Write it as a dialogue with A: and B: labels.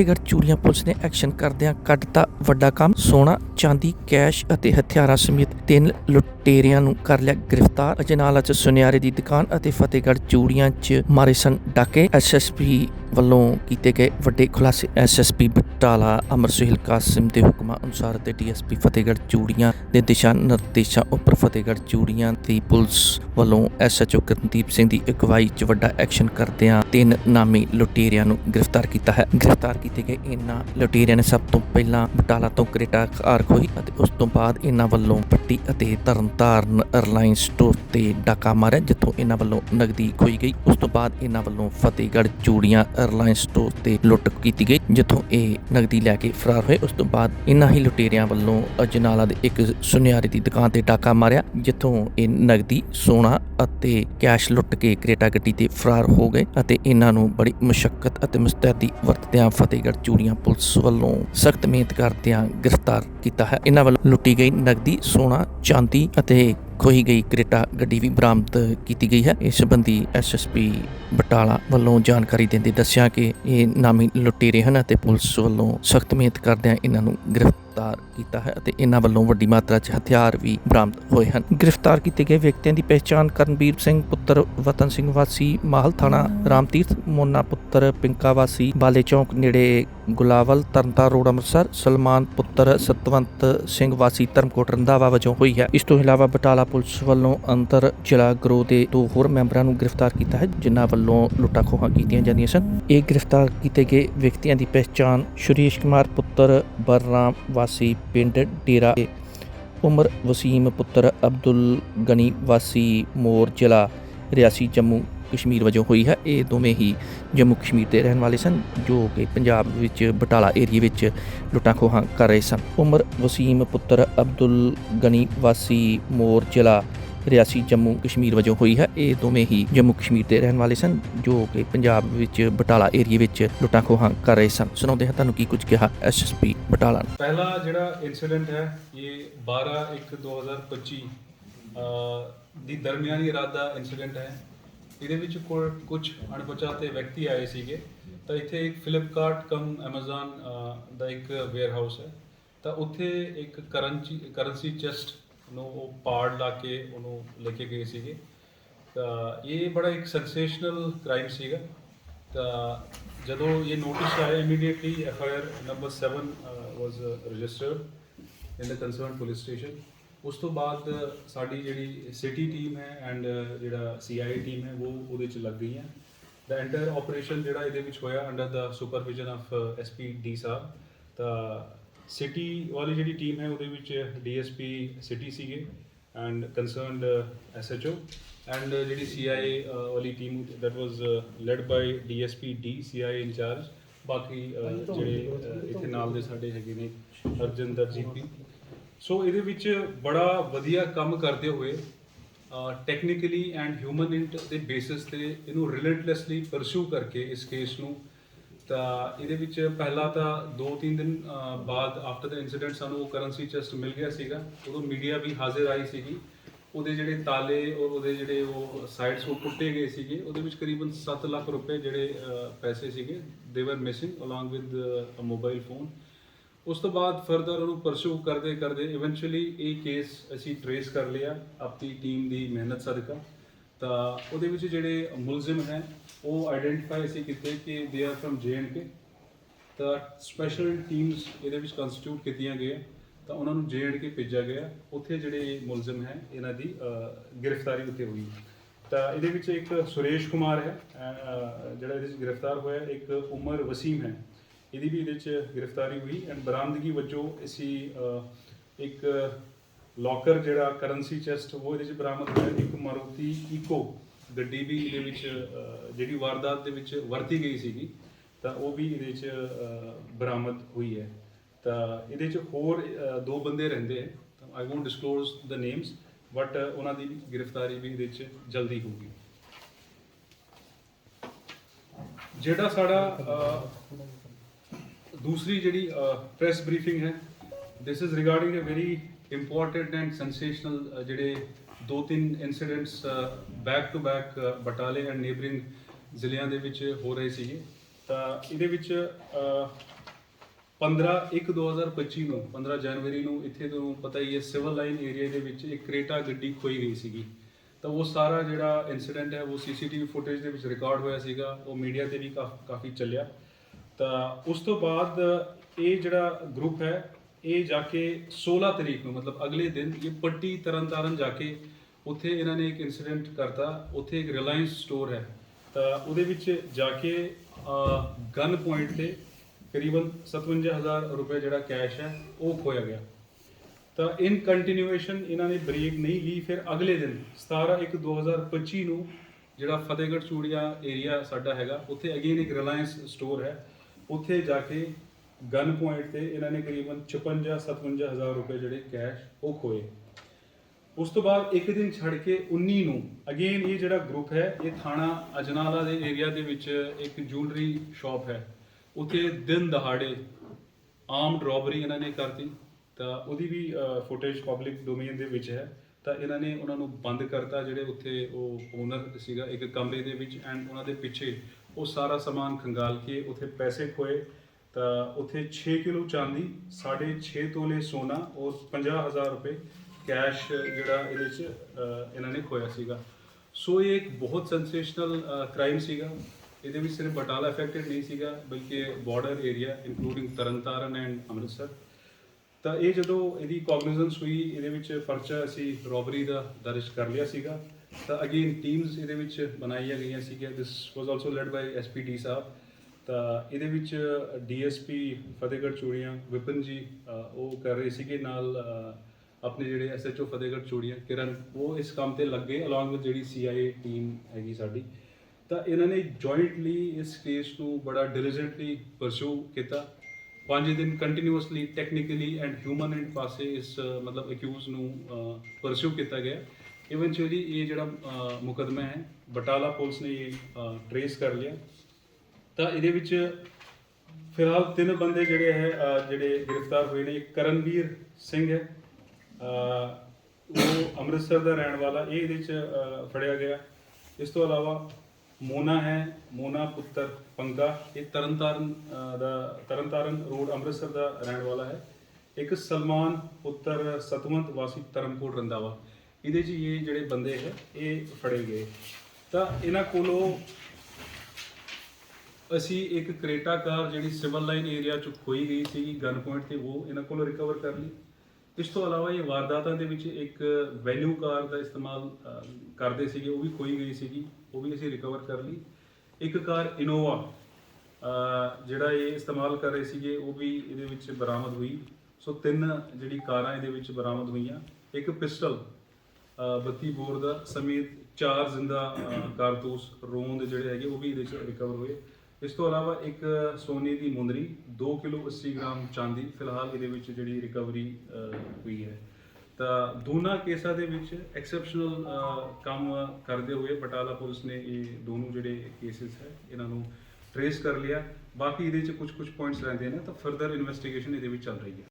A: Fatehgarh Churian police ਨੇ action ਕਰਦਿਆਂ ਕੱਢਤਾ ਵੱਡਾ ਕੰਮ, ਸੋਨਾ, ਚਾਂਦੀ, ਕੈਸ਼ ਅਤੇ ਹਥਿਆਰਾਂ ਸਮੇਤ ਤਿੰਨ ਲੁਟੇਰਿਆਂ ਨੂੰ ਕਰ ਲਿਆ ਗ੍ਰਿਫਤਾਰ। ਅਜਨਾਲਾ ਚ ਸੁਨਿਆਰੇ ਦੀ ਦੁਕਾਨ ਅਤੇ ਫਤਿਹਗੜ੍ਹ ਚੂੜੀਆਂ ਚ ਮਾਰੇ ਸਨ ਡਾਕੇ। ਐਸਐਸਪੀ ਵੱਲੋਂ ਕੀਤੇ ਗਏ ਵੱਡੇ ਖੁਲਾਸੇ ਐਸਐਸਪੀ ਬਟਾਲਾ, ਅਮਰ ਸੁਹੇਲ ਕਾਸਿਮ ਦੇ ਹੁਕਮਾਂ ਅਨੁਸਾਰ ਤੇ ਡੀਐਸਪੀ ਫਤਿਹਗੜ੍ਹ ਚੂੜੀਆਂ ਦੇ ਦਿਸ਼ਾ ਨਿਰਦੇਸ਼ਾਂ ਉੱਪਰ ਫਤਿਹਗੜ੍ਹ ਚੂੜੀਆਂ ਦੀ ਪੁਲਿਸ ਵੱਲੋਂ ਐਸਐਚਓ ਕਰਨਦੀਪ ਸਿੰਘ ਦੀ ਅਗਵਾਈ 'ਚ ਵੱਡਾ ਐਕਸ਼ਨ ਕਰਦਿਆਂ ਤਿੰਨ ਨਾਮੀ ਲੁਟੇਰਿਆਂ ਨੂੰ ਗ੍ਰਿਫਤਾਰ ਕੀਤਾ ਹੈ। ਗ੍ਰਿਫਤਾਰ ਕੀਤੇ ਗਏ ਇਹਨਾਂ ਲੁਟੇਰਿਆਂ ਨੇ ਸਭ ਤੋਂ ਪਹਿਲਾਂ ਬਟਾਲਾ ਤੋਂ ਕ੍ਰੇਟਾ ਕਾਰ ਖੋਈ ਅਤੇ ਉਸ ਤੋਂ ਬਾਅਦ ਇਹਨਾਂ ਵੱਲੋਂ ਪੱਟੀ ਅਤੇ ਤਰਨਤਾਰਨ 에ਅਰਲਾਈਨ ਸਟੋਰ ਤੇ ਡਾਕਾ ਮਾਰਿਆ, ਜਿੱਥੋਂ ਇਹਨਾਂ ਵੱਲੋਂ ਨਗਦੀ ਖੋਈ ਗਈ। ਉਸ ਤੋਂ ਬਾਅਦ ਇਹਨਾਂ ਵੱਲੋਂ ਫਤਿਹਗੜ੍ਹ ਚੂੜੀਆਂ 에ਅਰਲਾਈਨ ਸਟੋਰ ਤੇ ਲੁੱਟ ਕੀਤੀ ਗਈ, ਜਿੱਥੋਂ ਇਹ ਨਗਦੀ ਲੈ ਕੇ ਫਰਾਰ ਹੋਏ। ਉਸ ਤੋਂ ਬਾਅਦ ਇਹਨਾਂ ਹੀ ਲੁਟੇਰਿਆਂ ਵੱਲੋਂ ਅਜਨਾਲਾ ਦੇ ਇੱਕ ਸੁਨਿਆਰੇ ਦੀ ਦੁਕਾਨ ਤੇ ਡਾਕਾ ਮਾਰਿਆ, ਜਿੱਥੋਂ ਇਹ ਨਗਦੀ ਸੋਨਾ ਅਤੇ ਕੈਸ਼ ਲੁੱਟ ਕੇ ਕ੍ਰੇਟਾ ਗੱਡੀ ਤੇ ਫਰਾਰ ਹੋ ਗਏ ਅਤੇ ਇਹਨਾਂ ਨੂੰ ਬੜੀ ਮੁਸ਼ਕਲ ਅਤੇ ਮੁਸਤੈਦੀ ਵਰਤਦਿਆਂ ਫਤਿਹਗੜ੍ਹ ਚੂੜੀਆਂ ਪੁਲਿਸ ਵੱਲੋਂ ਸਖਤ ਮਿਹਨਤ ਕਰਦਿਆਂ ਗ੍ਰਿਫਤਾਰ ਕੀਤਾ ਹੈ। ਇਹਨਾਂ ਵੱਲੋਂ ਲੁੱਟੀ ਗਈ ਨਗਦੀ ਸੋਨਾ, ਚਾਂਦੀ ਅਤੇ ਖੋਹੀ ਗਈ, ਕ੍ਰੇਟਾ ਗੱਡੀ ਵੀ ਬਰਾਮਦ ਕੀਤੀ ਗਈ ਹੈ। ਇਸ ਸੰਬੰਧੀ ਐਸਐਸਪੀ ਬਟਾਲਾ ਵੱਲੋਂ ਜਾਣਕਾਰੀ ਦਿੰਦੇ ਦੱਸਿਆ ਕਿ ਇਹ ਨਾਮੀ ਲੁਟੇਰੇ ਹਨ ਅਤੇ ਪੁਲਿਸ ਵੱਲੋਂ ਸਖਤ ਮਿਹਨਤ ਕਰਦਿਆਂ ਇਹਨਾਂ ਨੂੰ ਗ੍ਰਿਫਤਾਰ ਕੀਤਾ ਹੈ ਅਤੇ ਇਹਨਾਂ ਵੱਲੋਂ ਵੱਡੀ ਮਾਤਰਾ 'ਚ ਹਥਿਆਰ ਵੀ ਬਰਾਮਦ ਹੋਏ ਹਨ। ਗ੍ਰਿਫਤਾਰ ਕੀਤੇ ਗਏ ਵਿਅਕਤੀਆਂ ਦੀ ਪਹਿਚਾਣ ਕਰਨਵੀਰ ਸਿੰਘ ਪੁੱਤਰ, ਵਤਨ ਸਿੰਘ ਵਾਸੀ, ਮਾਹਲ ਥਾਣਾ ਰਾਮਤੀਰਥ, ਮੋਨਾ ਪੁੱਤਰ, ਪਿੰਕਾ ਵਾਸੀ, ਬਾਲੇ ਚੌਂਕ ਨੇੜੇ ਗੁਲਾਵਲ ਤਰਨਤਾਰਨ ਰੋਡ ਅੰਮ੍ਰਿਤਸਰ, ਸਲਮਾਨ ਪੁੱਤਰ, ਸਤਵੰਤ ਸਿੰਘ ਵਾਸੀ, ਧਰਮਕੋਟ ਰੰਧਾਵਾ ਵਜੋਂ ਹੋਈ ਹੈ। ਇਸ ਤੋਂ ਇਲਾਵਾ ਬਟਾਲਾ ਪੁਲਿਸ ਵੱਲੋਂ ਅੰਤਰ ਜ਼ਿਲ੍ਹਾ ਗਰੋਹ ਦੇ ਦੋ ਹੋਰ ਮੈਂਬਰਾਂ ਨੂੰ ਗ੍ਰਿਫਤਾਰ ਕੀਤਾ ਹੈ, ਜਿਨ੍ਹਾਂ ਵੱਲੋਂ ਲੁੱਟਾਂ ਖੋਹਾਂ ਕੀਤੀਆਂ ਜਾਂਦੀਆਂ ਸਨ। ਇਹ ਗ੍ਰਿਫਤਾਰ ਕੀਤੇ ਗਏ ਵਿਅਕਤੀਆਂ ਦੀ ਪਹਿਚਾਣ ਸੁਰੇਸ਼ ਕੁਮਾਰ ਪੁੱਤਰ ਬਰਰਾਮ ਵਾਸੀ ਪਿੰਡ ਡੇਰਾ ਉਮਰ ਵਸੀਮ ਪੁੱਤਰ ਅਬਦੁਲ ਗਨੀ ਵਾਸੀ ਮੋਰ ਜ਼ਿਲ੍ਹਾ ਰਿਆਸੀ ਜੰਮੂ ਕਸ਼ਮੀਰ ਵਜੋਂ ਹੋਈ ਹੈ। ਇਹ ਦੋਵੇਂ ਹੀ ਜੰਮੂ ਕਸ਼ਮੀਰ ਦੇ ਰਹਿਣ ਵਾਲੇ ਸਨ, ਜੋ ਕਿ ਪੰਜਾਬ ਵਿੱਚ ਬਟਾਲਾ ਏਰੀਆ ਵਿੱਚ ਲੁੱਟਾਂ ਖੋਹਾਂ ਕਰ ਰਹੇ ਸਨ। ਉਮਰ ਵਸੀਮ ਪੁੱਤਰ ਅਬਦੁਲ ਗਨੀ ਵਾਸੀ ਮੋਰ ਜ਼ਿਲ੍ਹਾ ਰਿਆਸੀ ਜੰਮੂ ਕਸ਼ਮੀਰ ਵਜੋਂ ਹੋਈ ਹੈ। ਇਹ ਦੋਵੇਂ ਹੀ ਜੰਮੂ ਕਸ਼ਮੀਰ ਦੇ ਰਹਿਣ ਵਾਲੇ ਸਨ, ਜੋ ਕਿ ਪੰਜਾਬ ਵਿੱਚ ਬਟਾਲਾ ਏਰੀਆ ਵਿੱਚ ਲੁੱਟਾਂ ਖੋਹਾਂ ਕਰ ਰਹੇ ਸਨ। ਸੁਣਾਉਂਦੇ ਹਾਂ ਤੁਹਾਨੂੰ ਕੀ ਕੁਝ ਕਿਹਾ ਐਸਐਸਪੀ ਬਟਾਲਾ
B: ਪਹਿਲਾ ਜਿਹੜਾ ਇਨਸੀਡੈਂਟ ਹੈ, ਇਹ 12 1 2025 ਦੀ ਦਰਮਿਆਨੀ ਇਰਾਦਾ ਇਨਸੀਡੈਂਟ ਹੈ। ਇਹਦੇ ਵਿੱਚ ਕੁਝ ਅਣਪਛਾਤੇ ਵਿਅਕਤੀ ਆਏ ਸੀਗੇ। ਤਾਂ ਇੱਥੇ ਇੱਕ ਫਲਿਪਕਾਰਟ ਕਮ Amazon ਦਾ ਇੱਕ ਵੇਅਰਹਾਊਸ ਹੈ। ਤਾਂ ਉੱਥੇ ਇੱਕ ਕਰੰਸੀ ਕਰੰਸੀ ਚੈਸਟ ਨੂੰ ਉਹ ਪਾੜ ਲਾ ਕੇ ਉਹਨੂੰ ਲੈ ਕੇ ਗਏ ਸੀਗੇ। ਤਾਂ ਇਹ ਬੜਾ ਇੱਕ ਸੈਂਸੇਸ਼ਨਲ ਕ੍ਰਾਈਮ ਸੀਗਾ। ਤਾਂ ਜਦੋਂ ਇਹ ਨੋਟਿਸ ਆਇਆ immediately F I R number 7 was registered in the concerned police station ਉਸ ਤੋਂ ਬਾਅਦ ਸਾਡੀ ਜਿਹੜੀ ਸਿਟੀ ਟੀਮ ਹੈ ਐਂਡ ਜਿਹੜਾ ਸੀਆਈਏ ਟੀਮ ਹੈ, ਉਹ ਉਹਦੇ ਚ ਲੱਗ ਗਈ ਹੈ ਦਾ ਐਂਟਰ ਆਪਰੇਸ਼ਨ ਜਿਹੜਾ ਇਹਦੇ ਵਿੱਚ ਹੋਇਆ under the supervision of SP D sahib. ਤਾਂ ਸਿਟੀ ਵਾਲੀ ਜਿਹੜੀ ਟੀਮ ਹੈ ਉਹਦੇ ਵਿੱਚ ਡੀਐਸਪੀ ਸਿਟੀ ਸੀਗੇ ਐਂਡ ਕੰਸਰਨਡ ਐਸਐਚਓ ਐਂਡ ਜਿਹੜੀ ਸੀਆਈਏ ਵਾਲੀ team that was led by DSP D CIA incharge ਬਾਕੀ ਜਿਹੜੇ ਇੱਥੇ ਨਾਲ ਦੇ ਸਾਡੇ ਹੈਗੇ ਨੇ ਹਰਜਿੰਦਰ ਜੀਪੀ। ਸੋ ਇਹਦੇ ਵਿੱਚ ਬੜਾ ਵਧੀਆ ਕੰਮ ਕਰਦੇ ਹੋਏ ਟੈਕਨੀਕਲੀ ਐਂਡ ਹਿਊਮਨ ਇੰਟ ਦੇ ਬੇਸਿਸ ਤੇ ਇਹਨੂੰ ਰਿਲੈਂਟਲੈਸਲੀ ਪਰਸੂ ਕਰਕੇ ਇਸ ਕੇਸ ਨੂੰ ਤਾਂ ਇਹਦੇ ਵਿੱਚ ਪਹਿਲਾ ਤਾਂ 2-3 ਦਿਨ ਬਾਅਦ ਆਫਟਰ ਦਾ ਇਨਸੀਡੈਂਟ ਸਾਨੂੰ ਉਹ ਕਰੰਸੀ ਚੈਸਟ ਮਿਲ ਗਿਆ ਸੀਗਾ। ਉਦੋਂ ਮੀਡੀਆ ਵੀ ਹਾਜ਼ਰ ਆਈ ਸੀਗੀ। ਉਹਦੇ ਜਿਹੜੇ ਤਾਲੇ ਔਰ ਉਹਦੇ ਜਿਹੜੇ ਉਹ ਸਾਈਡਸ ਉਹ ਟੁੱਟੇ ਗਏ ਸੀਗੇ। ਉਹਦੇ ਵਿੱਚ ਕਰੀਬਨ 7 ਲੱਖ ਰੁਪਏ ਜਿਹੜੇ ਪੈਸੇ ਸੀਗੇ। They were missing along with a mobile phone ਉਸ ਤੋਂ ਬਾਅਦ ਫਰਦਰ ਉਹਨੂੰ ਪਰਸੂ ਕਰਦੇ ਕਰਦੇ ਇਵੈਂਚੁਅਲੀ ਇਹ ਕੇਸ ਅਸੀਂ ਟਰੇਸ ਕਰ ਲਿਆ ਆਪਣੀ ਟੀਮ ਦੀ ਮਿਹਨਤ ਸਦਕਾ। ਤਾਂ ਉਹਦੇ ਵਿੱਚ ਜਿਹੜੇ ਮੁਲਜ਼ਮ ਹੈ ਉਹ ਆਇਡੈਂਟੀਫਾਈ ਅਸੀਂ ਕੀਤੇ ਕਿ ਦੇ ਆਰ ਫਰਮ ਕੇ ਤਾਂ ਸਪੈਸ਼ਲ ਟੀਮਸ ਇਹਦੇ ਵਿੱਚ ਕੰਸਟੀਟਿਊਟ ਕੀਤੀਆਂ ਗਈਆਂ। ਤਾਂ ਉਹਨਾਂ ਨੂੰ ਕੇ ਭੇਜਿਆ ਗਿਆ। ਉੱਥੇ ਜਿਹੜੇ ਮੁਲਜ਼ਮ ਹੈ ਇਹਨਾਂ ਦੀ ਗ੍ਰਿਫਤਾਰੀ ਉੱਤੇ ਹੋਈ ਤਾਂ ਇਹਦੇ ਵਿੱਚ ਇੱਕ ਸੁਰੇਸ਼ ਕੁਮਾਰ ਹੈ ਅਹ, ਜਿਹੜਾ ਇਹਦੇ ਵਿੱਚ ਗ੍ਰਿਫਤਾਰ ਹੋਇਆ ਇੱਕ ਉਮਰ ਵਸੀਮ ਹੈ। ਇਹਦੀ ਵੀ ਇਹਦੇ ਵਿੱਚ ਗ੍ਰਿਫਤਾਰੀ ਹੋਈ। ਐਂਡ ਬਰਾਮਦਗੀ ਵਜੋਂ ਅਸੀਂ ਇੱਕ ਲੋਕਰ ਜਿਹੜਾ ਕਰੰਸੀ ਚੈਸਟ ਉਹ ਇਹਦੇ ਵਿੱਚ ਬਰਾਮਦ ਹੋਇਆ। ਇੱਕ ਮਾਰੂਤੀ ਈਕੋ ਗੱਡੀ ਵੀ ਇਹਦੇ ਵਿੱਚ ਜਿਹੜੀ ਵਾਰਦਾਤ ਦੇ ਵਿੱਚ ਵਰਤੀ ਗਈ ਸੀਗੀ, ਤਾਂ ਉਹ ਵੀ ਇਹਦੇ ਵਿੱਚ ਬਰਾਮਦ ਹੋਈ ਹੈ। ਤਾਂ ਇਹਦੇ ਵਿੱਚ ਹੋਰ ਦੋ ਬੰਦੇ ਰਹਿੰਦੇ ਹੈ। ਤਾਂ I won't disclose the names but ਉਹਨਾਂ ਦੀ ਗ੍ਰਿਫਤਾਰੀ ਵੀ ਇਹਦੇ ਵਿੱਚ ਜਲਦੀ ਹੋਊਗੀ। ਜਿਹੜਾ ਸਾਡਾ ਦੂਸਰੀ ਜਿਹੜੀ ਪ੍ਰੈਸ ਬਰੀਫਿੰਗ ਹੈ this is regarding a very important and sensational ਜਿਹੜੇ ਦੋ ਤਿੰਨ ਇਨਸੀਡੈਂਟਸ ਬੈਕ ਟੂ ਬੈਕ ਬਟਾਲੇ ਐਂਡ ਨੇਬਰਿੰਗ ਜ਼ਿਲ੍ਹਿਆਂ ਦੇ ਵਿੱਚ ਹੋ ਰਹੇ ਸੀਗੇ। ਤਾਂ ਇਹਦੇ ਵਿੱਚ ਅਹ, 15 1 2025 ਨੂੰ 15 ਜਨਵਰੀ ਨੂੰ ਇੱਥੇ ਤੁਹਾਨੂੰ ਪਤਾ ਹੀ ਹੈ ਸਿਵਲ ਲਾਈਨ ਏਰੀਆ ਦੇ ਵਿੱਚ ਇੱਕ ਕ੍ਰੇਟਾ ਗੱਡੀ ਖੋਈ ਗਈ ਸੀਗੀ। ਤਾਂ ਉਹ ਸਾਰਾ ਜਿਹੜਾ ਇਨਸੀਡੈਂਟ ਹੈ ਉਹ ਸੀਸੀਟੀਵੀ ਫੁਟੇਜ ਦੇ ਵਿੱਚ ਰਿਕਾਰਡ ਹੋਇਆ ਸੀਗਾ ਉਹ ਮੀਡੀਆ ਤੇ ਵੀ ਕਾਫ- ਕਾਫੀ ਚੱਲਿਆ। ਤਾਂ ਉਸ ਤੋਂ ਬਾਅਦ ਇਹ ਜਿਹੜਾ ਗਰੁੱਪ ਹੈ ਇਹ ਜਾ ਕੇ 16 ਤਰੀਕ ਨੂੰ, ਮਤਲਬ ਅਗਲੇ ਦਿਨ ਇਹ ਪੱਟੀ ਤਰਨਤਾਰਨ ਜਾ ਕੇ ਉੱਥੇ ਇਹਨਾਂ ਨੇ ਇੱਕ ਇਨਸੀਡੈਂਟ ਕਰਤਾ, ਉੱਥੇ ਇੱਕ ਰਿਲਾਇੰਸ ਸਟੋਰ ਹੈ। ਤਾਂ ਉਹਦੇ ਵਿੱਚ ਜਾ ਕੇ ਗਨ ਪੁਆਇੰਟ ਤੇ ਕਰੀਬਨ 57000 ਰੁਪਏ ਜਿਹੜਾ ਕੈਸ਼ ਹੈ, ਉਹ ਖੋਇਆ ਗਿਆ। ਤਾਂ ਇਨ ਕੰਟੀਨਿਊਏਸ਼ਨ ਇਹਨਾਂ ਨੇ ਬ੍ਰੇਕ ਨਹੀਂ ਲਈ, ਫਿਰ ਅਗਲੇ ਦਿਨ 17 1 2025 ਨੂੰ ਜਿਹੜਾ ਫਤਿਹਗੜ੍ਹ ਚੂੜੀਆ ਏਰੀਆ ਸਾਡਾ ਹੈਗਾ, ਉੱਥੇ ਅਗੇਨ ਇੱਕ ਰਿਲਾਇੰਸ ਸਟੋਰ ਹੈ। ਉੱਥੇ ਜਾ ਕੇ ਗਨ ਪੁਆਇੰਟ ਤੇ ਇਹਨਾਂ ਨੇ ਕਰੀਬਨ 56 57000 ਰੁਪਏ ਜਿਹੜੇ ਕੈਸ਼ ਉਹ ਖੋਏ। ਉਸ ਤੋਂ ਬਾਅਦ ਇੱਕ ਦਿਨ ਛੱਡ ਕੇ 19 ਨੂੰ ਅਗੇਨ ਇਹ ਜਿਹੜਾ ਗਰੁੱਪ ਹੈ, ਇਹ ਥਾਣਾ ਅਜਨਾਲਾ ਦੇ ਏਰੀਆ ਦੇ ਵਿੱਚ ਇੱਕ ਜੂਲਰੀ ਸ਼ਾਪ ਹੈ। ਉੱਥੇ ਦਿਨ ਦਹਾੜੇ ਆਰਮਡ ਰੋਬਰੀ ਇਹਨਾਂ ਨੇ ਕਰਤੀ। ਤਾਂ ਉਹਦੀ ਵੀ ਫੁਟੇਜ ਪਬਲਿਕ ਡੋਮੇਨ ਦੇ ਵਿੱਚ ਹੈ। ਤਾਂ ਇਹਨਾਂ ਨੇ ਉਹਨਾਂ ਨੂੰ ਬੰਦ ਕਰਤਾ ਜਿਹੜੇ ਉੱਥੇ ਉਹ ਓਨਰ ਸੀਗਾ ਇੱਕ ਕਮਰੇ ਦੇ ਵਿੱਚ ਐਂਡ ਉਹਨਾਂ ਦੇ ਪਿੱਛੇ ਉਹ ਸਾਰਾ ਸਮਾਨ ਖੰਗਾਲ ਕੇ ਉੱਥੇ ਪੈਸੇ ਖੋਏ। ਤਾਂ ਉੱਥੇ 6 ਕਿਲੋ ਚਾਂਦੀ 6.5 ਤੋਲੇ ਸੋਨਾ, ਔਰ 50000 ਰੁਪਏ ਕੈਸ਼ ਜਿਹੜਾ ਇਹਦੇ ਚ ਇਹਨਾਂ ਨੇ ਖੋਇਆ ਸੀਗਾ। ਸੋ ਇਹ ਇੱਕ ਬਹੁਤ ਸੈਂਸੇਸ਼ਨਲ ਕ੍ਰਾਈਮ ਸੀਗਾ। ਇਹਦੇ ਵਿੱਚ ਸਿਰਫ ਬਟਾਲਾ ਅਫੈਕਟਡ ਨਹੀਂ ਸੀਗਾ, ਬਲਕਿ border area including Tarn Taran and Amritsar. ਤਾਂ ਇਹ ਜਦੋਂ ਇਹਦੀ ਕੋਗਨੀਜ਼ੈਂਸ ਹੋਈ, ਇਹਦੇ ਵਿੱਚ ਪਰਚਾ ਅਸੀਂ ਰੋਬਰੀ ਦਾ ਦਰਜ ਕਰ ਲਿਆ ਸੀਗਾ। ਤਾਂ ਅਗੇਨ ਟੀਮਸ ਇਹਦੇ ਵਿੱਚ ਬਣਾਈਆਂ ਗਈਆਂ ਸੀਗੀਆਂ। This was also led by SPD sahib. ਤਾਂ ਇਹਦੇ ਵਿੱਚ ਡੀਐਸਪੀ ਫਤਿਹਗੜ੍ਹ ਚੂੜੀਆਂ ਵਿਪਨ ਜੀ ਉਹ ਕਰ ਰਹੇ ਸੀਗੇ ਨਾਲ ਆਪਣੇ ਜਿਹੜੇ ਐਸਐਚਓ ਫਤਿਹਗੜ੍ਹ ਚੂੜੀਆਂ ਕਿਰਨ ਉਹ ਇਸ ਕੰਮ ਤੇ ਲੱਗੇ ਅਲੋਂਗ ਵਿਦ ਜਿਹੜੀ ਸੀਆਈਏ ਟੀਮ ਹੈਗੀ ਸਾਡੀ। ਤਾਂ ਇਹਨਾਂ ਨੇ ਜੁਆਇੰਟਲੀ ਇਸ ਕੇਸ ਨੂੰ ਬੜਾ ਡਿਲੀਜੈਂਟਲੀ ਪਰਸੂ ਕੀਤਾ। ਪੰਜ ਦਿਨ continuously technically and human and ਪਾਸੇ ਇਸ ਮਤਲਬ ਅਕਿਊਜ਼ ਨੂੰ ਪਰਸੂ ਕੀਤਾ ਗਿਆ। ਇਵੈਂਚੁਅਲੀ ਇਹ ਜਿਹੜਾ ਅ, ਮੁਕੱਦਮਾ ਹੈ ਬਟਾਲਾ ਪੁਲਿਸ ਨੇ ਇਹ ਟਰੇਸ ਕਰ ਲਿਆ। ਤਾਂ ਇਹਦੇ ਵਿੱਚ ਫਿਲਹਾਲ ਤਿੰਨ ਬੰਦੇ ਜਿਹੜੇ ਹੈ ਅਹ, ਜਿਹੜੇ ਗ੍ਰਿਫਤਾਰ ਹੋਏ ਨੇ ਇੱਕ ਕਰਨਵੀਰ ਸਿੰਘ ਹੈ ਅਹ, ਉਹ ਅੰਮ੍ਰਿਤਸਰ ਦਾ ਰਹਿਣ ਵਾਲਾ ਇਹ ਇਹਦੇ ਚ ਅਹ, ਫੜਿਆ ਗਿਆ। ਇਸ ਤੋਂ ਇਲਾਵਾ ਮੋਨਾ ਹੈ ਮੋਨਾ ਪੁੱਤਰ ਪੰਗਾ ਇਹ ਤਰਨਤਾਰਨ ਅਹ, ਦਾ ਤਰਨਤਾਰਨ ਰੋਡ ਅੰਮ੍ਰਿਤਸਰ ਦਾ ਰਹਿਣ ਵਾਲਾ ਹੈ। ਇੱਕ ਸਲਮਾਨ ਪੁੱਤਰ ਸਤਵੰਤ ਵਾਸੀ ਧਰਮਕੋਟ ਰੰਦਾਵਾ ਇਹਦੇ 'ਚ ਇਹ ਜਿਹੜੇ ਬੰਦੇ ਹੈ ਇਹ ਫੜੇ ਗਏ। ਤਾਂ ਇਹਨਾਂ ਕੋਲੋਂ ਅਸੀਂ ਇੱਕ ਕ੍ਰੇਟਾ ਕਾਰ ਜਿਹੜੀ ਸਿਵਲ ਲਾਈਨ ਏਰੀਆ ਚ ਖੋਈ ਗਈ ਸੀ ਗਨ ਪੁਆਇੰਟ ਤੇ ਉਹ ਇਹਨਾਂ ਕੋਲੋਂ ਰਿਕਵਰ ਕਰ ਲਈ। ਇਸ ਤੋਂ ਇਲਾਵਾ ਇਹ ਵਾਰਦਾਤਾਂ ਦੇ ਵਿੱਚ ਇੱਕ ਵੈਲਿਊ ਕਾਰ ਦਾ ਇਸਤੇਮਾਲ ਕਰਦੇ ਸੀਗੇ ਉਹ ਵੀ ਖੋਈ ਗਈ ਸੀਗੀ ਉਹ ਵੀ ਅਸੀਂ ਰਿਕਵਰ ਕਰ ਲਈ। ਇੱਕ ਕਾਰ ਇਨੋਵਾ ਜਿਹੜਾ ਇਹ ਇਸਤੇਮਾਲ ਕਰ ਰਹੇ ਸੀਗੇ ਉਹ ਵੀ ਇਹਦੇ ਵਿੱਚ ਬਰਾਮਦ ਹੋਈ। ਸੋ ਤਿੰਨ ਜਿਹੜੀ ਕਾਰਾਂ ਇਹਦੇ ਵਿੱਚ ਬਰਾਮਦ ਹੋਈਆਂ। ਇੱਕ ਪਿਸਟਲ ਅ, 32 ਬੋਰ ਦਾ ਸਮੇਤ ਚਾਰ ਜ਼ਿੰਦਾ ਕਾਰਤੂਸ ਰੋਂਦ ਜਿਹੜੇ ਹੈਗੇ ਉਹ ਵੀ ਇਹਦੇ ਚ ਰਿਕਵਰ ਹੋਏ। ਇਸ ਤੋਂ ਇਲਾਵਾ ਇੱਕ ਸੋਨੇ ਦੀ ਮੁੰਦਰੀ 2 ਕਿਲੋ 80 ਗ੍ਰਾਮ ਚਾਂਦੀ, ਫਿਲਹਾਲ ਇਹਦੇ ਵਿੱਚ ਜਿਹੜੀ ਰਿਕਵਰੀ ਹੋਈ ਹੈ। ਤਾਂ ਦੋਨਾਂ ਕੇਸਾਂ ਦੇ ਵਿੱਚ ਐਕਸੈਪਸ਼ਨਲ ਕੰਮ ਕਰਦੇ ਹੋਏ ਬਟਾਲਾ ਪੁਲਿਸ ਨੇ ਇਹ ਦੋਨੋਂ ਜਿਹੜੇ ਕੇਸਿਸ ਹੈ, ਇਹਨਾਂ ਨੂੰ ਟਰੇਸ ਕਰ ਲਿਆ। ਬਾਕੀ ਇਹਦੇ ਚ ਕੁਝ ਕੁਝ ਪੁਆਇੰਟਸ ਰਹਿੰਦੇ ਨੇ, ਤਾਂ ਫਰਦਰ ਇਨਵੈਸਟੀਗੇਸ਼ਨ ਇਹਦੇ ਵਿੱਚ ਚੱਲ ਰਹੀ ਹੈ।